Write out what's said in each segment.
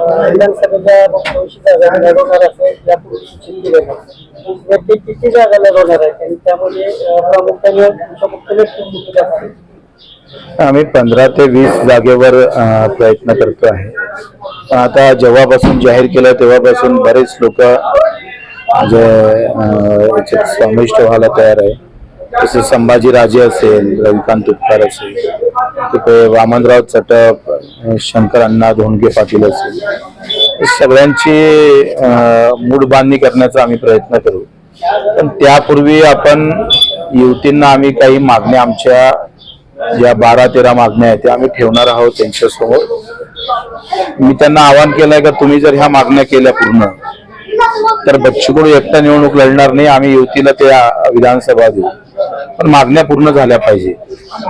विधानसभेच्या मागच्या जागा लढवणार असेल यापूर्वी सूचित केलं होतं. ते किती जागा लढवणार आहे आणि त्यामध्ये प्रामुख्याने उपमुख्यमंत्री कुठे असतील आम्ही पंधरा ते वीस जागेवर प्रयत्न करतो आहे पण आता जेव्हापासून जाहीर केलं तेव्हापासून बरेच लोक जे अ, व्हायला तयार आहे तसेच संभाजीराजे असेल रविकांत तुपकर असेल तिथे वामनराव चटप शंकर अण्णा धोंडगे पाटील असेल सगळ्यांची मूड बांधणी करण्याचा आम्ही प्रयत्न करू. पण त्यापूर्वी आपण युवतींना आम्ही काही मागण्या आमच्या ज्या बारा तेरा मागण्या आहेत त्या आम्ही ठेवणार आहोत त्यांच्यासमोर. मी त्यांना आवाहन केलंय का तुम्ही जर ह्या मागण्या केल्या पूर्ण तर बच्चूकडू एकटा निवडणूक लढणार नाही आम्ही युवतीला त्या विधानसभा देऊ. पण मागण्या पूर्ण झाल्या पाहिजे.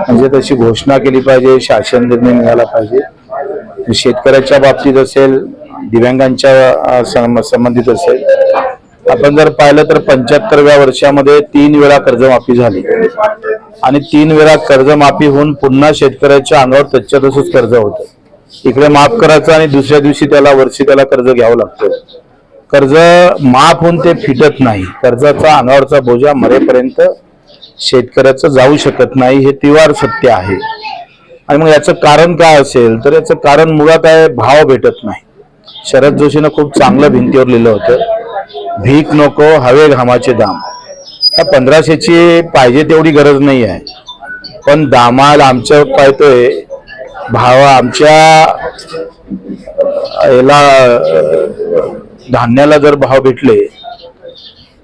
म्हणजे तशी घोषणा केली पाहिजे शासन निर्णय निघाला पाहिजे. शेतकऱ्याच्या बाबतीत असेल दिव्यांगांच्या संबंधित असेल आपण जर पाहिलं तर पंच्याहत्तरव्या वर्षामध्ये तीन वेळा कर्जमाफी झाली. आणि तीन वेळा कर्जमाफी होऊन पुन्हा शेतकऱ्याच्या अंगावर तच्च्या तसंच कर्ज होतं. इकडे माफ करायचं आणि दुसऱ्या दिवशी त्याला वर्षी त्याला कर्ज घ्यावं लागतं. कर्ज माफ होऊन ते फिटत नाही. कर्जाचा अंगावरचा बोजा मरेपर्यंत शेतकऱ्याचं जाऊ शकत नाही हे तिवार सत्य आहे. आणि मग याचं कारण काय असेल? तर याचं कारण मुळात आहे भाव भेटत नाही. शरद जोशीनं खूप चांगलं भिंतीवर लिहिलं होतं भीक नको हवे घामाचे दाम. या पंधराशेची पाहिजे तेवढी गरज नाही आहे. पण दामाला आमच्या पाहतोय भाव आमच्या याला धान्याला जर भाव भेटले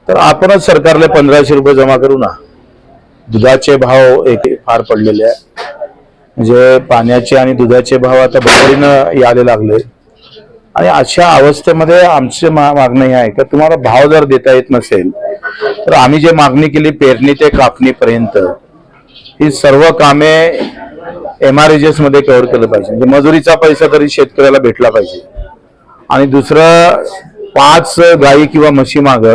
तर आपणच सरकारला पंधराशे रुपये जमा करू ना. दुधाचे भाव एक फार पडलेले आहे. म्हणजे पाण्याचे आणि दुधाचे भाव आता बरोबरीनं यायला लागले. आणि अशा अवस्थेमध्ये आमची मा- मागणी हे आहे का तुम्हाला भाव जर देता येत नसेल तर आम्ही जे मागणी केली पेरणी ते कापणीपर्यंत ही सर्व कामे एम आरमध्ये कव्हर केलं पाहिजे. म्हणजे मजुरीचा पैसा तरी शेतकऱ्याला भेटला पाहिजे. आणि दुसरं पाच गायी किंवा म्हशी माग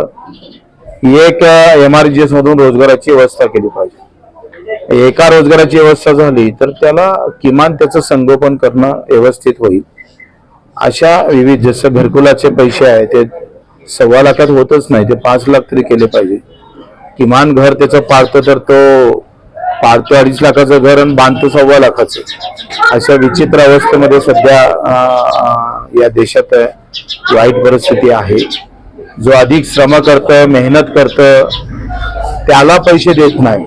एक एम आर मधून रोजगाराची व्यवस्था केली पाहिजे. एका रोजगाराची व्यवस्था झाली तर त्याला किमान त्याचं संगोपन करणं व्यवस्थित होईल. अशा विविध जसं घरकुलाचे पैसे आहे ते सव्वा लाखात होतच नाही ते पाच लाख तरी केले पाहिजे. किमान घर त्याचं पाळतं तर तो पाळतो अडीच लाखाचं घर आणि बांधतो सव्वा लाखाचं. अशा विचित्र अवस्थेमध्ये सध्या या देशात वाईट परिस्थिती आहे. जो अधिक श्रम करतं मेहनत करतं त्याला पैसे देत नाही.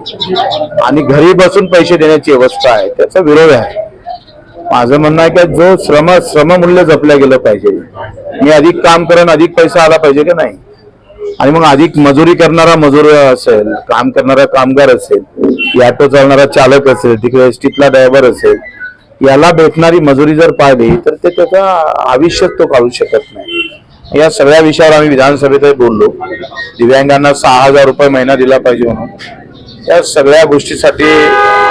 आणि घरी बसून पैसे देण्याची व्यवस्था आहे त्याचा विरोध आहे. माझं म्हणणं आहे की जो श्रम श्रममूल्य जपलं गेलं पाहिजे. मी अधिक काम करेन अधिक पैसा आला पाहिजे की नाही? आणि मग अधिक मजुरी करणारा मजूर असेल काम करणारा कामगार असेल ऑटो चालणारा चालक असेल तिकडे एसटीतला ड्रायव्हर असेल याला भेटणारी मजुरी जर पाहिली तर ते त्याचा आयुष्यात तो काढू शकत नाही. या सगळ्या विषयावर आम्ही विधानसभेतही बोललो. दिव्यांगांना सहा हजार रुपये महिना दिला पाहिजे म्हणून. या सगळ्या गोष्टीसाठी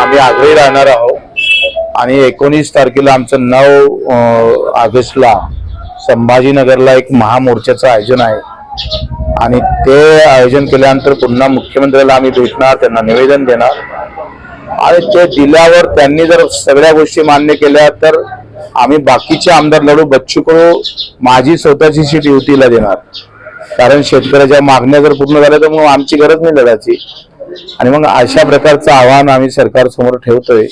आम्ही आग्रही राहणार आहोत. आणि एकोणीस तारखेला आमचं नऊ ऑगस्टला संभाजीनगरला एक महामोर्चाचं आयोजन आहे. आणि ते आयोजन केल्यानंतर पुन्हा मुख्यमंत्र्याला आम्ही भेटणार त्यांना निवेदन देणार. आणि ते दिल्यावर त्यांनी जर सगळ्या गोष्टी मान्य केल्या तर आम्ही बाकीचे आमदार लढू बच्चू कडू माझी स्वतःची सीट युतीला देणार. कारण शेतकऱ्याच्या मागण्या जर पूर्ण झाल्या तर मग आमची गरज नाही लढायची. आणि मग अशा प्रकारचं आव्हान आम्ही सरकार समोर ठेवतोय.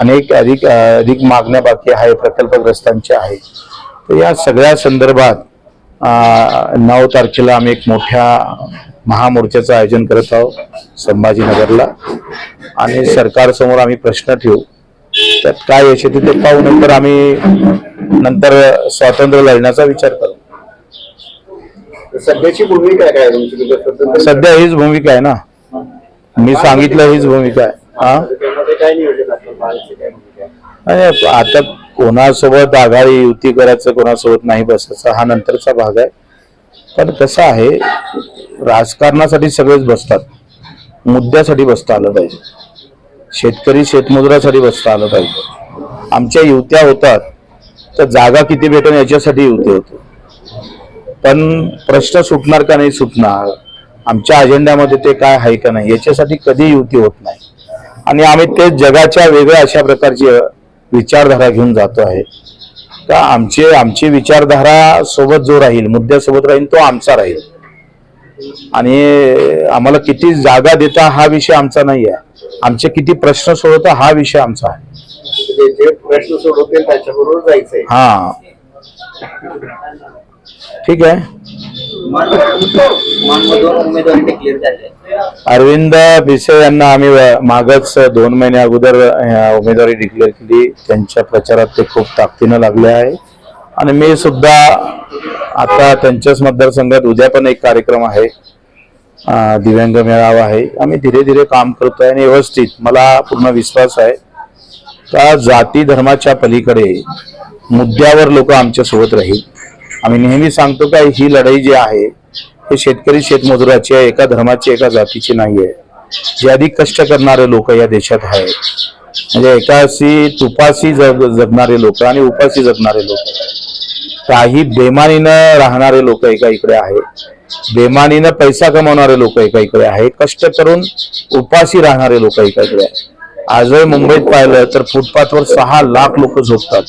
अनेक अधिक अधिक मागण्या बाकी आहे प्रकल्पग्रस्तांच्या आहे. तर या सगळ्या संदर्भात नऊ तारखेला आम्ही एक मोठ्या महामोर्चाचं आयोजन करत आहोत संभाजीनगरला. आणि सरकारसमोर आम्ही प्रश्न ठेवू. त्यात काय यश येते ते पाहू नंतर आम्ही नंतर स्वातंत्र्य लढण्याचा विचार करू. सध्याची भूमिका काय तुमची? सध्या हीच भूमिका आहे ना. मी सांगितलं हीच भूमिका आहे. हा? आता कोणासोबत आघाडी युती करायचं कोणासोबत नाही बसायचं हा नंतरचा भाग आहे. पण कसं आहे राजकारणासाठी सगळेच बसतात. मुद्द्यासाठी बसता आलं पाहिजे. शेतकरी शेतमजुरासाठी बसता आलं पाहिजे आमच्या युत्या होतात तर जागा किती भेटेल याच्यासाठी युती होतो. पण प्रश्न सुटणार का नाही सुटणार आमच्या अजेंड्यामध्ये ते काय आहे का नाही याच्यासाठी कधी युती होत नाही. आणि आम्ही ते जगाच्या वेगळ्या अशा प्रकारची विचारधारा घेऊन जातो आहे. का आमचे आमची विचारधारा सोबत जो राहील मुद्द्यासोबत राहील तो आमचा राहील. आणि आम्हाला किती जागा देता हा विषय आमचा नाही आहे आमचे किती प्रश्न सोडवता हा विषय आमचा आहे. प्रश्न सोडवतील त्याच्याबरोबर जायचंय. हा. ठीक आहे. अरविंद भिसे यांना आम्ही मागच दोन महिन्या अगोदर उमेदवारी डिक्लेअर केली. त्यांच्या प्रचारात ते खूप ताकदीनं लागले आहे. आणि मी सुद्धा आता त्यांच्याच मतदारसंघात उद्या पण एक कार्यक्रम आहे. दिव्यांग मेळावा आहे. आम्ही धीरे धीरे काम करतोय आणि व्यवस्थित मला पूर्ण विश्वास आहे. का जाती धर्माच्या पलीकडे मुद्द्यावर लोक आमच्यासोबत राहील. आम्ही नेहमी सांगतो का ही लढाई जी आहे हे शेतकरी शेतमजुराची आहे एका धर्माची एका जातीची नाही आहे जे अधिक कष्ट करणारे लोक या देशात आहेत. म्हणजे एकाशी तुपाशी जग जगणारे लोक आणि उपाशी जगणारे लोक. काही बेमानीनं राहणारे लोक एका इकडे आहेत. बेमानीनं पैसा कमवणारे लोक एका इकडे आहेत. कष्ट करून उपाशी राहणारे लोक एका इकडे आहेत. आजही मुंबईत पाहिलं तर फुटपाथवर सहा लाख लोक झोपतात.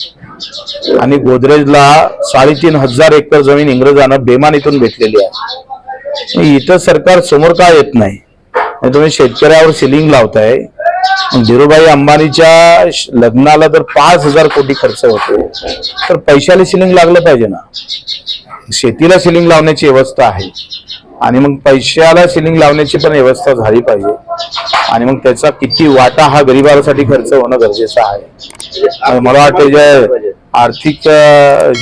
आणि गोदरेजला साडेतीन हजार एकर जमीन इंग्रजानं बेमानीतून भेटलेली आहे. इथं सरकार समोर का येत नाही? म्हणजे तुम्ही शेतकऱ्यावर सिलिंग लावताय. धीरूभाई अंबानीच्या लग्नाला जर पाच हजार कोटी खर्च होतो तर पैशाला सिलिंग लागलं पाहिजे ना? शेतीला सिलिंग लावण्याची व्यवस्था आहे. आणि मग पैशाला सिलिंग लावण्याची पण व्यवस्था झाली पाहिजे. आणि मग त्याचा किती वाटा हा गरिबासाठी खर्च होणं गरजेचं आहे. आणि मला वाटतं जे आर्थिक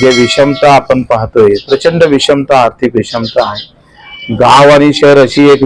जे विषमता आपण पाहतोय प्रचंड विषमता आर्थिक विषमता आहे. गाव आणि शहर अशी एक